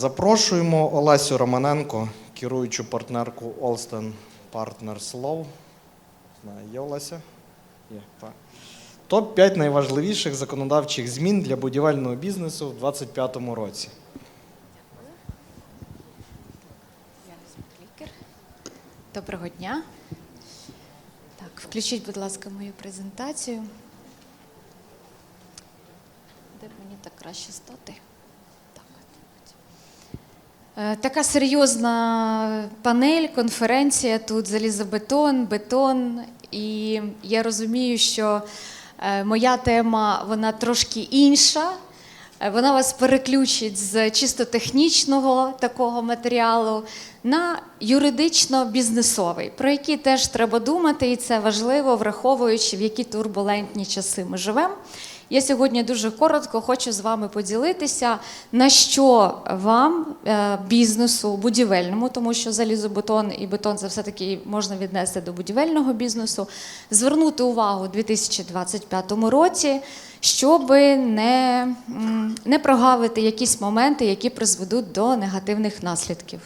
Запрошуємо Олесю Романенко, керуючу партнерку Olsten Partners Law. Знаю, є Олеся? Є, так. Топ-5 найважливіших законодавчих змін для будівельного бізнесу в 2025 році. Доброго дня. Так, включіть, будь ласка, мою презентацію. Де мені так краще стати? Е, Така серйозна панель, конференція тут залізобетон, бетон. І я розумію, що е, моя тема вона трошки інша. Е, Вона вас переключить з чисто технічного такого матеріалу на юридично-бізнесовий, про який теж треба думати, і це важливо, враховуючи, в які турбулентні часи ми живемо. Я сьогодні дуже коротко хочу з вами поділитися, на що вам, е, бізнесу, будівельному, тому що залізобетон і бетон це все-таки можна віднести до будівельного бізнесу, звернути увагу у 2025 році, щоб не, не прогавити якісь моменти, які призведуть до негативних наслідків.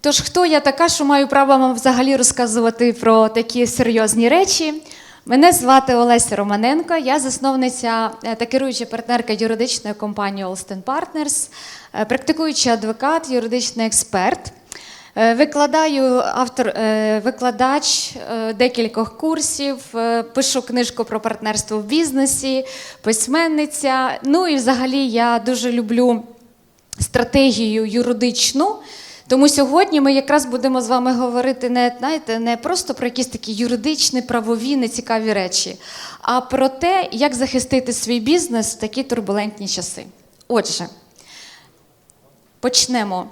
Тож, хто я така, що маю право вам взагалі розказувати про такі серйозні речі? Мене звати Олеся Романенко, я засновниця е, та керуюча партнерка юридичної компанії Olsten Partners, е, практикуючий адвокат, юридичний експерт. Е, Викладаю автор, викладач декількох курсів, пишу книжку про партнерство в бізнесі, письменниця. Ну і взагалі я дуже люблю стратегію юридичну. Тому сьогодні ми якраз будемо з вами говорити не, знаєте, не просто про якісь такі юридичні, правові, нецікаві речі, а про те, як захистити свій бізнес в такі турбулентні часи. Отже, почнемо.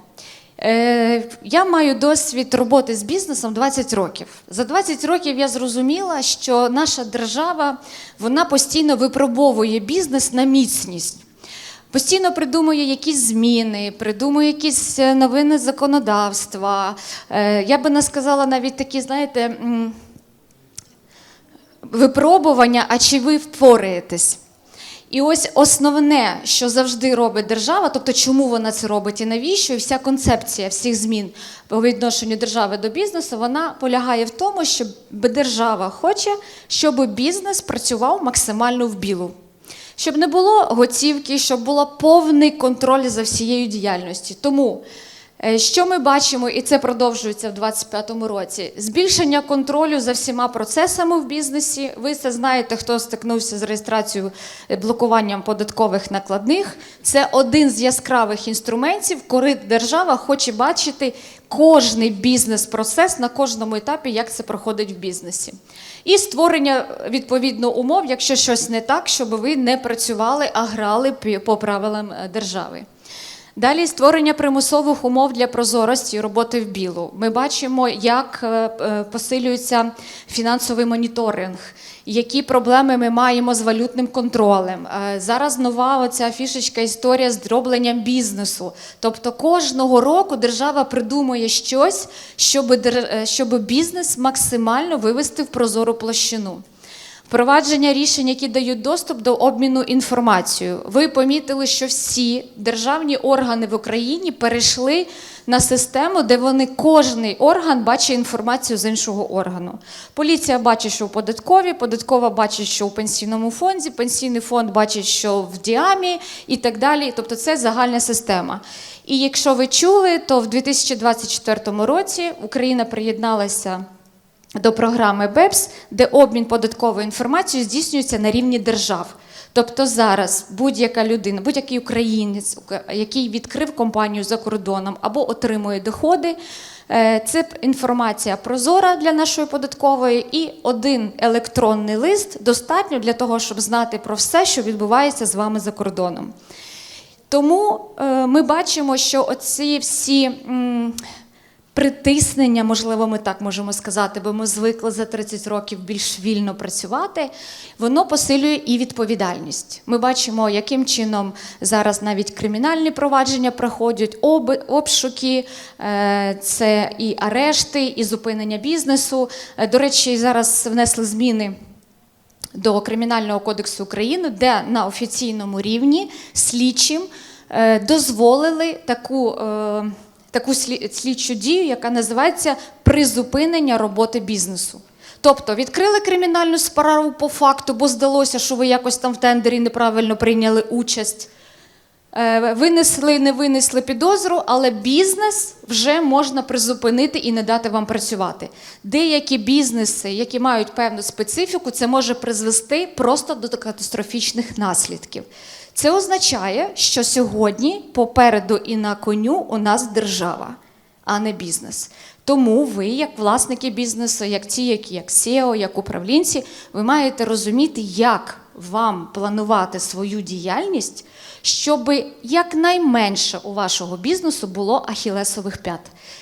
Е, Я маю досвід роботи з бізнесом 20 років. За 20 років я зрозуміла, що наша держава вона постійно випробовує бізнес на міцність. Постійно придумує якісь зміни, придумує якісь е, новини законодавства. Е, Я би не сказала навіть такі, знаєте, випробування, а чи ви впораєтесь. І ось основне, що завжди робить держава, тобто чому вона це робить і навіщо, і вся концепція всіх змін по відношенню держави до бізнесу, вона полягає в тому, що держава хоче, щоб бізнес працював максимально в білу. Щоб не було готівки, щоб було повний контроль за всією діяльністю. Тому що ми бачимо, і це продовжується в 2025 році: збільшення контролю за всіма процесами в бізнесі. Ви це знаєте, хто стикнувся з реєстрацією е, блокуванням податкових накладних. Це один з яскравих інструментів, коли держава хоче бачити кожний бізнес-процес на кожному етапі, як це проходить в бізнесі. І створення відповідно умов, якщо щось не так, щоб ви не працювали, а грали по правилам е, держави. Далі створення примусових умов для прозорості роботи в білу. Ми бачимо, як е, е, посилюється фінансовий моніторинг, які проблеми ми маємо з валютним контролем. Е, Зараз нова оця фішечка історія з дробленням бізнесу. Тобто кожного року держава придумує щось, щоб, бізнес максимально вивести в прозору площину. Впровадження рішень, які дають доступ до обміну інформацією. Ви помітили, що всі державні органи в Україні перейшли на систему, де вони кожний орган бачить інформацію з іншого органу. Поліція бачить, що у податковій, податкова бачить, що у пенсійному фонді, пенсійний фонд бачить, що в діамі і так далі. Тобто це загальна система. І якщо ви чули, то в 2024 році Україна приєдналася до програми БЕПС, де обмін податковою інформацією здійснюється на рівні держав. Тобто зараз будь-яка людина, будь-який українець, який відкрив компанію за кордоном або отримує доходи, е, це інформація прозора для нашої податкової, і один електронний лист достатньо для того, щоб знати про все, що відбувається з вами за кордоном. Тому е, ми бачимо, що оці всі притиснення, можливо, ми так можемо сказати, бо ми звикли за 30 років більш вільно працювати, воно посилює і відповідальність. Ми бачимо, яким чином зараз навіть кримінальні провадження проходять, об, обшуки, е, це і арешти, і зупинення бізнесу. Е, До речі, зараз внесли зміни до Кримінального кодексу України, де на офіційному рівні слідчим е, дозволили таку, таку слі- слідчу дію, яка називається призупинення роботи бізнесу. Тобто відкрили кримінальну справу по факту, бо здалося, що ви якось там в тендері неправильно прийняли участь. Е, Винесли, не винесли підозру, але бізнес вже можна призупинити і не дати вам працювати. Деякі бізнеси, які мають певну специфіку, це може призвести просто до катастрофічних наслідків. Це означає, що сьогодні попереду і на коню у нас держава, а не бізнес. Тому ви, як власники бізнесу, як ті, які як SEO, як управлінці, ви маєте розуміти, як вам планувати свою діяльність, щоб якнайменше у вашого бізнесу було ахілесових п'ят.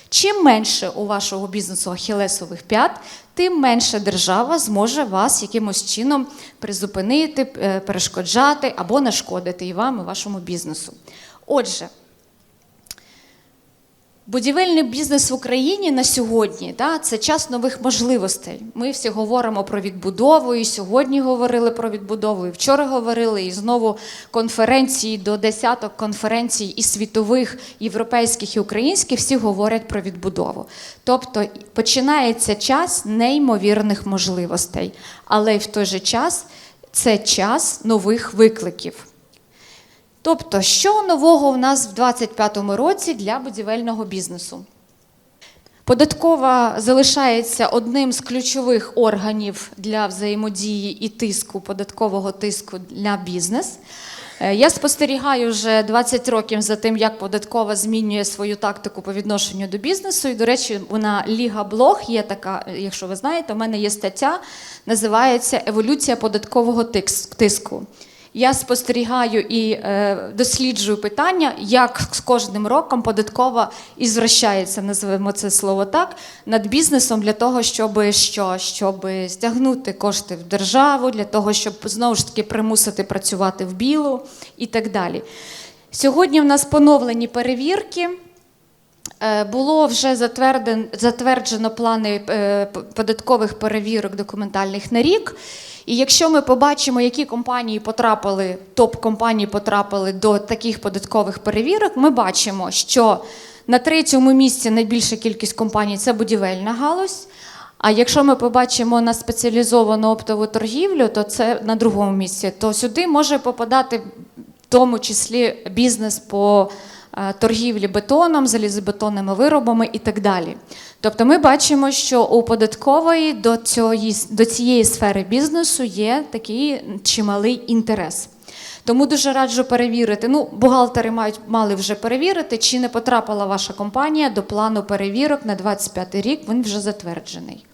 Чим менше у вашого бізнесу ахілесових п'ят, тим менше держава зможе вас якимось чином призупинити, е, перешкоджати або нашкодити і вам, і вашому бізнесу. Отже, Будівельний бізнес в Україні на сьогодні да, це час нових можливостей. Ми всі говоримо про відбудову, і сьогодні говорили про відбудову, і вчора говорили, і знову конференції до десяток конференцій і світових, європейських і українських всі говорять про відбудову. Тобто починається час неймовірних можливостей, але й в той же час це час нових викликів. Тобто, що нового в нас в 2025 році для будівельного бізнесу? Податкова залишається одним з ключових органів для взаємодії і тиску, податкового тиску для бізнес. Е, Я спостерігаю вже 20 років за тим, як податкова змінює свою тактику по відношенню до бізнесу. І, до речі, на Ліга Блог є така, якщо ви знаєте, у мене є стаття, називається Еволюція податкового тиску. Я спостерігаю і е, досліджую питання, як з кожним роком податкова ізвращається, називаємо це слово так, над бізнесом для того, щоб що? Щоб стягнути кошти в державу, для того, щоб знову ж таки примусити працювати в білу і так далі. Сьогодні в нас поновлені перевірки. Е, Було вже затверджено плани е, податкових перевірок документальних на рік. І якщо ми побачимо, які компанії потрапили, топ-компанії потрапили до таких податкових перевірок, ми бачимо, що на третьому місці найбільша кількість компаній це будівельна галузь. А якщо ми побачимо на спеціалізовану оптову торгівлю, то це на другому місці. То сюди може попадати в тому числі бізнес по торгівлі бетоном, залізобетонними виробами і так далі. Тобто ми бачимо, що у податкової до, цієї, до цієї сфери бізнесу є такий чималий інтерес. Тому дуже раджу перевірити. Ну, бухгалтери мають мали вже перевірити, чи не потрапила ваша компанія до плану перевірок на 25 рік. Він вже затверджений.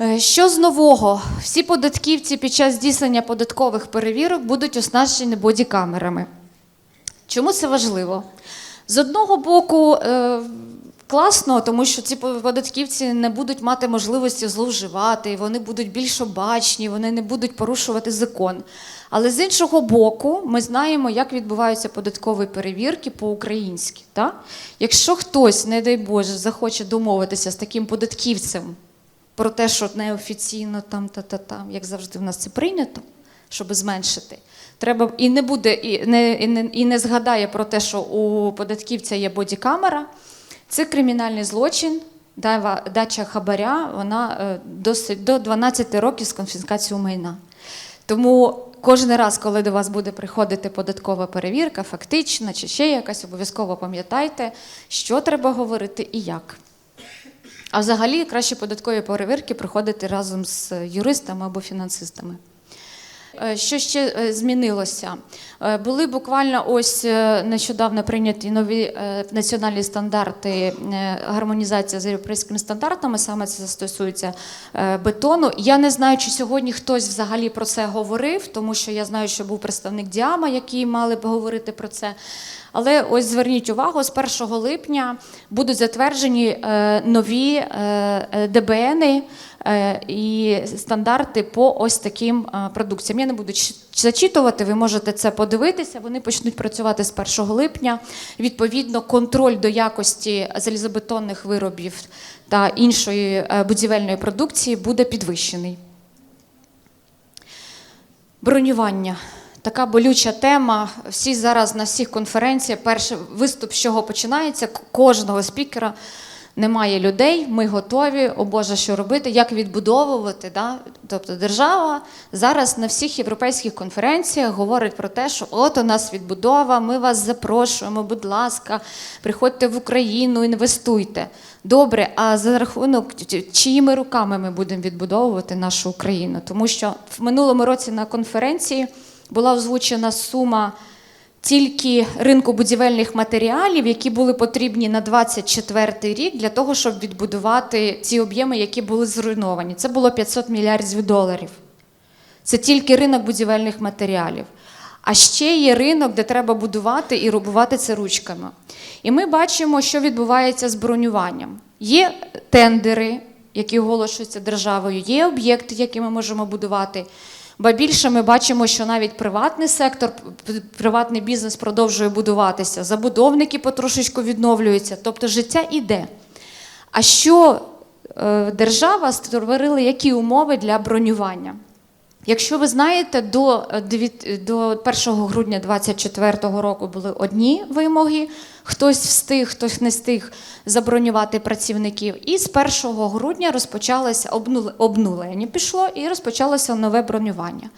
Е, Що з нового? Всі податківці під час здійснення податкових перевірок будуть оснащені бодікамерами. Чому це важливо? З одного боку, е, класно, тому що ці податківці не будуть мати можливості зловживати, вони будуть більш обачні, вони не будуть порушувати закон. Але з іншого боку, ми знаємо, як відбуваються податкові перевірки по-українськи. Якщо хтось, не дай Боже, захоче домовитися з таким податківцем про те, що неофіційно там та та там, як завжди в нас це прийнято, щоб зменшити. Треба і не буде, і не, і не, і не згадає про те, що у податківця є бодікамера. Це кримінальний злочин, дача хабаря, вона е, досить до 12 років з конфіскацією майна. Тому кожен раз, коли до вас буде приходити податкова перевірка, фактична чи ще якась, обов'язково пам'ятайте, що треба говорити і як. А взагалі краще податкові перевірки проходити разом з юристами або фінансистами. Е, Що ще е, змінилося? Е, Були буквально ось нещодавно прийняті нові національні стандарти гармонізація з європейськими стандартами. Саме це стосується бетону. Я не знаю, чи сьогодні хтось взагалі про це говорив, тому що я знаю, що був представник Діама, який мали б говорити про це. Але ось зверніть увагу, з 1 липня будуть затверджені нові ДБНи і стандарти по ось таким е, продукціям. Я не буду зачитувати, ви можете це подивитися. Вони почнуть працювати з 1 липня. Відповідно, контроль до якості залізобетонних виробів та іншої е, будівельної продукції буде підвищений. Бронювання. така болюча тема. Всі зараз на всіх конференціях, перший виступ, з чого починається, кожного спікера. Немає людей, ми готові, о Боже, що робити, як відбудовувати. Да? Тобто держава зараз на всіх європейських конференціях говорить про те, що от у нас відбудова, ми вас запрошуємо, будь ласка, приходьте в Україну, інвестуйте. Добре, а за рахунок чиїми руками ми будемо відбудовувати нашу Україну? Тому що в минулому році на конференції була озвучена сума тільки ринку будівельних матеріалів, які були потрібні на 24 рік для того, щоб відбудувати ці об'єми, які були зруйновані. Це було 500 мільярдів доларів. Це тільки ринок будівельних матеріалів. А ще є ринок, де треба будувати і робувати це ручками. І ми бачимо, що відбувається з бронюванням. Є тендери, які оголошуються державою, є об'єкти, які ми можемо будувати. Ба більше ми бачимо, що навіть приватний сектор, приватний бізнес продовжує будуватися, забудовники потрошечку відновлюються, тобто життя іде. А що е, держава створила які умови для бронювання? Якщо ви знаєте, до, е, до 1 грудня 2024 року були одні вимоги, хтось встиг, хтось не встиг забронювати працівників. І з 1 грудня розпочалося обнуле- обнулення пішло і розпочалося нове бронювання.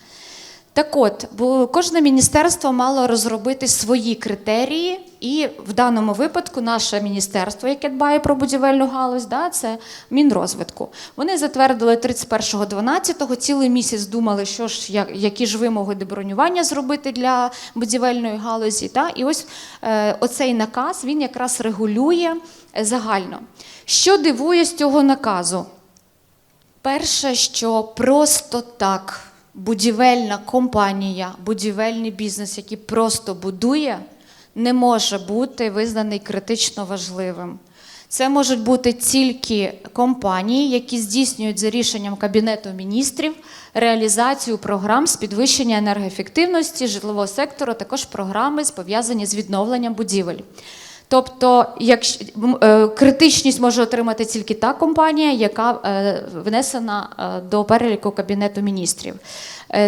Так от, бо кожне міністерство мало розробити свої критерії, і в даному випадку наше міністерство, яке дбає про будівельну галузь, да, це Мінрозвитку. Вони затвердили 31.12, цілий місяць думали, що ж, як- які ж вимоги до бронювання зробити для будівельної галузі. Да? І ось е, оцей наказ він якраз регулює загально. Що дивує з цього наказу? Перше, що просто так будівельна компанія, будівельний бізнес, який просто будує, не може бути визнаний критично важливим. Це можуть бути тільки компанії, які здійснюють за рішенням Кабінету міністрів реалізацію програм з підвищення енергоефективності житлового сектору, також програми пов'язані з відновленням будівель. Тобто, якщо е, критичність може отримати тільки та компанія, яка е, внесена е, до переліку Кабінету міністрів.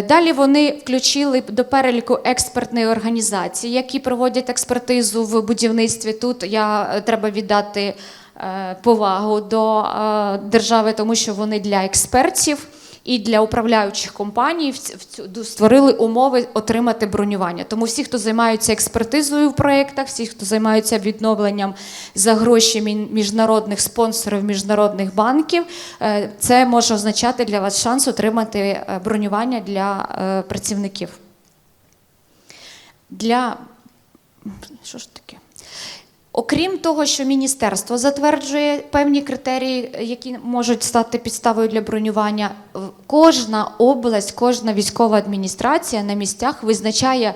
Далі вони включили до переліку експертної організації, які проводять експертизу в будівництві. Тут я треба віддати повагу до держави, тому що вони для експертів і для управляючих компаній створили умови отримати бронювання. Тому всі, хто займаються експертизою в проєктах, всі, хто займаються відновленням за гроші міжнародних спонсорів, міжнародних банків, е, це може означати для вас шанс отримати е, бронювання для е, працівників. Для що ж таке? Окрім того, що міністерство затверджує певні критерії, які можуть стати підставою для бронювання, кожна область, кожна військова адміністрація на місцях визначає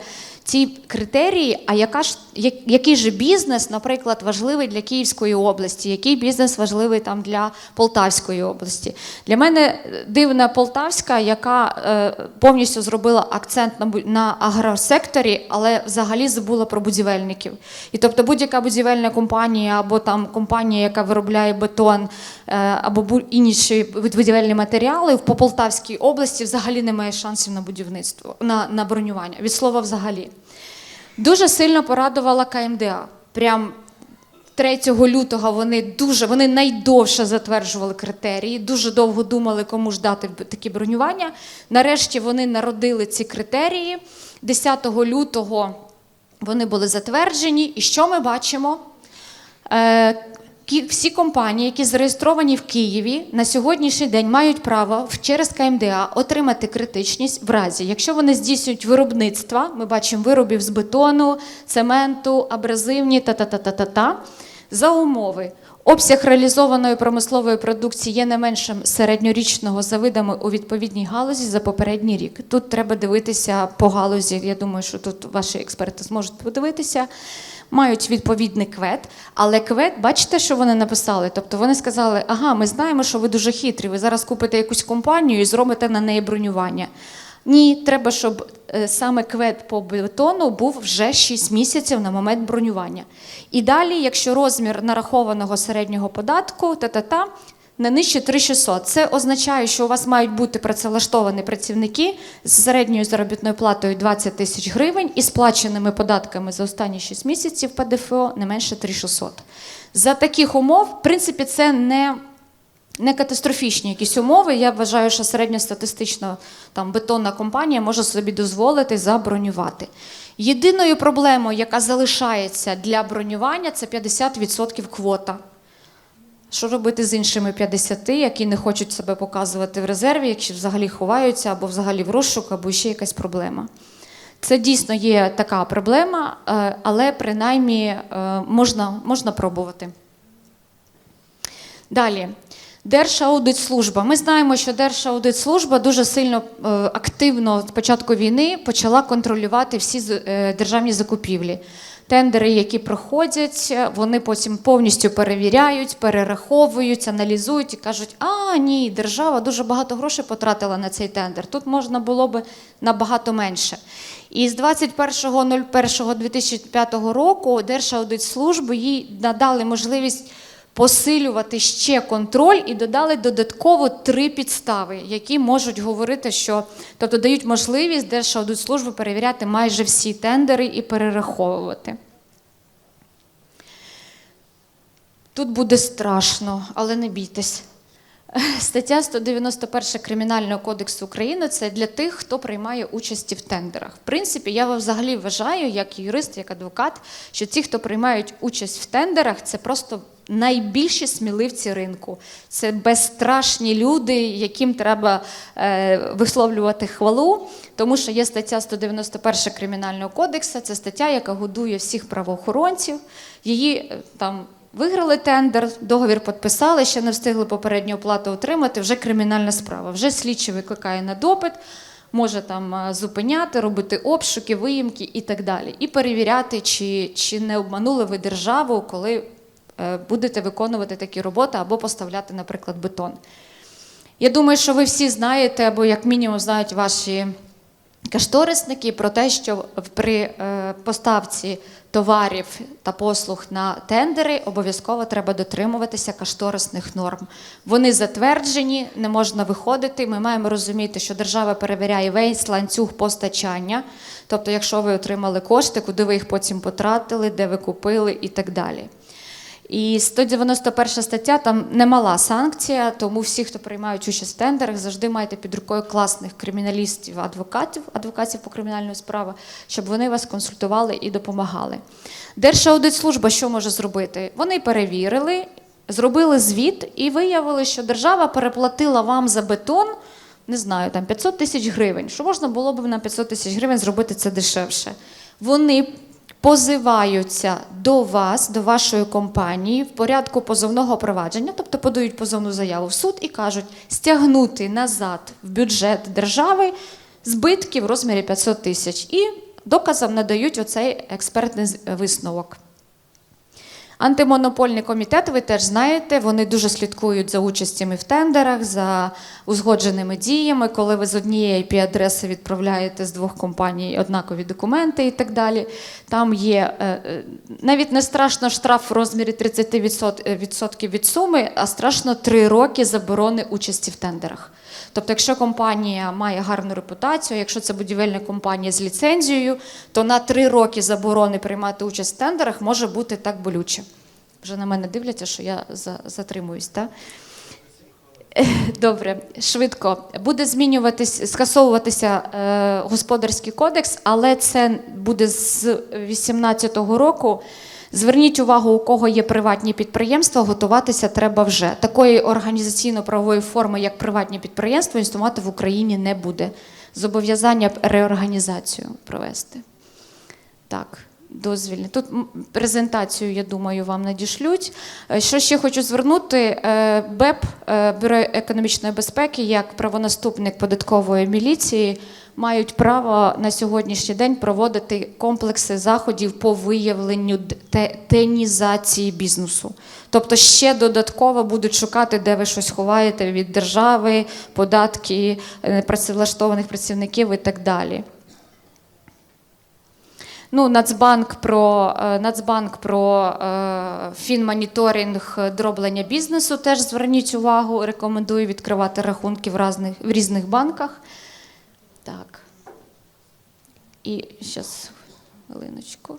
ці критерії. А яка ж який же бізнес, наприклад, важливий для Київської області, який бізнес важливий там для Полтавської області? Для мене е, дивна Полтавська, яка е, повністю зробила акцент на, на агросекторі, але взагалі забула про будівельників. І тобто будь-яка будівельна компанія або там компанія, яка виробляє бетон е, або інші будівельні матеріали в по Полтавській області взагалі не має шансів на будівництво, на, на бронювання. Від слова взагалі. Дуже сильно порадувала КМДА. Прям 3 лютого вони дуже вони найдовше затверджували критерії, дуже довго думали, кому ж дати такі бронювання. Нарешті вони народили ці критерії. 10 лютого вони були затверджені. І що ми бачимо? Всі компанії, які зареєстровані в Києві, на сьогоднішній день мають право через КМДА отримати критичність в разі, якщо вони здійснюють виробництва, ми бачимо виробів з бетону, цементу, абразивні та-та-та-та-та-та, за умови. Обсяг реалізованої промислової продукції є не меншим середньорічного за видами у відповідній галузі за попередній рік. Тут треба дивитися по галузі. Я думаю, що тут ваші експерти зможуть подивитися. Мають відповідний квет, але квет, бачите, що вони написали? Тобто вони сказали: ага, ми знаємо, що ви дуже хитрі. Ви зараз купите якусь компанію і зробите на неї бронювання. Ні, треба, щоб е, саме квет по бетону був вже 6 місяців на момент бронювання. І далі, якщо розмір нарахованого середнього податку, та-та-та, не нижче 3600. Це означає, що у вас мають бути працевлаштовані працівники з середньою заробітною платою 20 тисяч гривень і сплаченими податками за останні 6 місяців ПДФО не менше 3600. За таких умов, в принципі, це не не катастрофічні якісь умови. Я вважаю, що середньостатистична там бетонна компанія може собі дозволити забронювати. Єдиною проблемою, яка залишається для бронювання, це 50% квота. Що робити з іншими 50, які не хочуть себе показувати в резерві, які взагалі ховаються, або взагалі в розшук, або ще якась проблема. Це дійсно є така проблема, е, але принаймні е, можна, можна пробувати. Далі. Держаудитслужба. Ми знаємо, що Держаудитслужба дуже сильно е, активно з початку війни почала контролювати всі державні закупівлі. Тендери, які проходять, е, вони потім повністю перевіряють, перераховують, аналізують і кажуть: а ні, держава дуже багато грошей потратила на цей тендер. Тут можна було би набагато менше. І з 21.01.2005 року Держаудитслужби їй надали можливість посилювати ще контроль і додали додатково три підстави, які можуть говорити, що тобто дають можливість Держаудитслужби перевіряти майже всі тендери і перераховувати. Тут буде страшно, але не бійтесь. Стаття 191 Кримінального кодексу України це для тих, хто приймає участь в тендерах. В принципі, я взагалі вважаю, як юрист, як адвокат, що ті, хто приймають участь в тендерах, це просто найбільші сміливці ринку. Це безстрашні люди, яким треба е, висловлювати хвалу, тому що є стаття 191 Кримінального кодексу, це стаття, яка годує всіх правоохоронців. Її е, там Виграли тендер, договір підписали, ще не встигли попередню оплату отримати, вже кримінальна справа. Вже слідчий викликає на допит, може там е, зупиняти, робити обшуки, виїмки і так далі. І перевіряти, чи, чи не обманули ви державу, коли будете виконувати такі роботи або поставляти, наприклад, бетон. Я думаю, що ви всі знаєте, або як мінімум знають ваші кашторисники про те, що при е, поставці товарів та послуг на тендери обов'язково треба дотримуватися кашторисних норм. Вони затверджені, не можна виходити. Ми маємо розуміти, що держава перевіряє весь ланцюг постачання. Тобто, якщо ви отримали кошти, куди ви їх потім потратили, де ви купили і так далі. І 191 стаття там немала санкція, тому всі, хто приймають участь в тендерах, завжди маєте під рукою класних криміналістів, адвокатів, адвокатів по кримінальної справи, щоб вони вас консультували і допомагали. Держаудитслужба що може зробити? Вони перевірили, зробили звіт і виявили, що держава переплатила вам за бетон. Не знаю, там 500 тисяч гривень. Що можна було б на 500 тисяч гривень зробити це дешевше? Вони позиваються до вас, до вашої компанії в порядку позовного провадження, тобто подають позовну заяву в суд і кажуть стягнути назад в бюджет держави збитки в розмірі 500 тисяч. І доказом надають оцей експертний висновок. Антимонопольний комітет, ви теж знаєте, вони дуже слідкують за участями в тендерах, за узгодженими діями, коли ви з однієї IP-адреси відправляєте з двох компаній однакові документи і так далі. Там є е, е, навіть не страшно штраф в розмірі 30% відсотків від суми, а страшно три роки заборони участі в тендерах. Тобто, якщо компанія має гарну репутацію, якщо це будівельна компанія з ліцензією, то на три роки заборони приймати участь в тендерах може бути так болюче. Вже на мене дивляться, що я за- затримуюсь, так? Добре, швидко. Буде змінюватись, скасовуватися е, господарський кодекс, але це буде з 2018 року. Зверніть увагу, у кого є приватні підприємства, готуватися треба вже. Такої організаційно-правової форми, як приватні підприємства, існувати в Україні не буде. Зобов'язання реорганізацію провести. Так, дозвільне. Тут презентацію, я думаю, вам надішлють. Е, Що ще хочу звернути? Е, БЕП, е, Бюро економічної безпеки, як правонаступник податкової міліції, мають право на сьогоднішній день проводити комплекси заходів по виявленню тенізації бізнесу. Тобто ще додатково будуть шукати, де ви щось ховаєте від держави, податки, е, працевлаштованих працівників і так далі. Ну, Нацбанк про, е, Нацбанк про е, фінмоніторинг дроблення бізнесу теж зверніть увагу. Рекомендую відкривати рахунки в різних, в різних банках. Так. І зараз хвилиночку.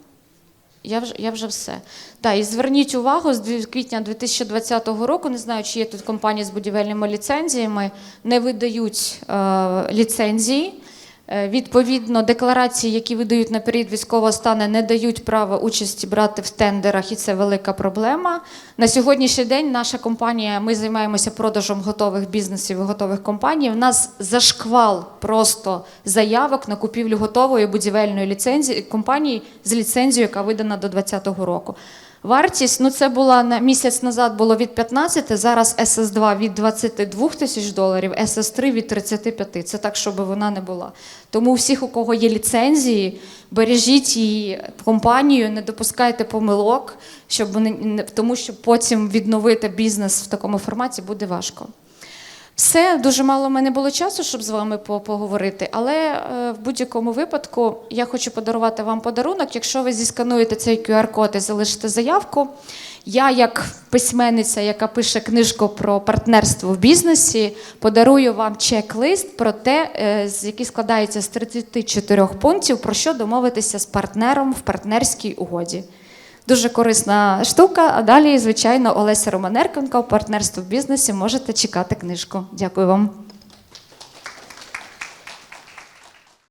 Я вже, я вже все. Так, і зверніть увагу, з квітня 2020 року, не знаю, чи є тут компанії з будівельними ліцензіями, не видають е, ліцензії. Е, Відповідно, декларації, які видають на період військового стану, не дають права участі брати в тендерах, і це велика проблема. На сьогоднішній день наша компанія, ми займаємося продажем готових бізнесів і готових компаній. У нас зашквал просто заявок на купівлю готової будівельної ліцензії компанії з ліцензією, яка видана до 2020 року. Вартість, ну це була на місяць назад було від 15, зараз СС2 від 22 тисяч доларів, СС3 від 35. Це так, щоб вона не була. Тому всіх, у кого є ліцензії, бережіть її компанію, не допускайте помилок, щоб вони тому що потім відновити бізнес в такому форматі буде важко. Все, дуже мало в мене було часу, щоб з вами по- поговорити, але е, в будь-якому випадку я хочу подарувати вам подарунок. Якщо ви зіскануєте цей QR-код і залишите заявку, я, як письменниця, яка пише книжку про партнерство в бізнесі, подарую вам чек-лист про те, е, з- який складається з 34 пунктів, про що домовитися з партнером в партнерській угоді. Дуже корисна штука. А далі, звичайно, Олеся Романеркенко, партнерство в бізнесі. Можете чекати книжку. Дякую вам.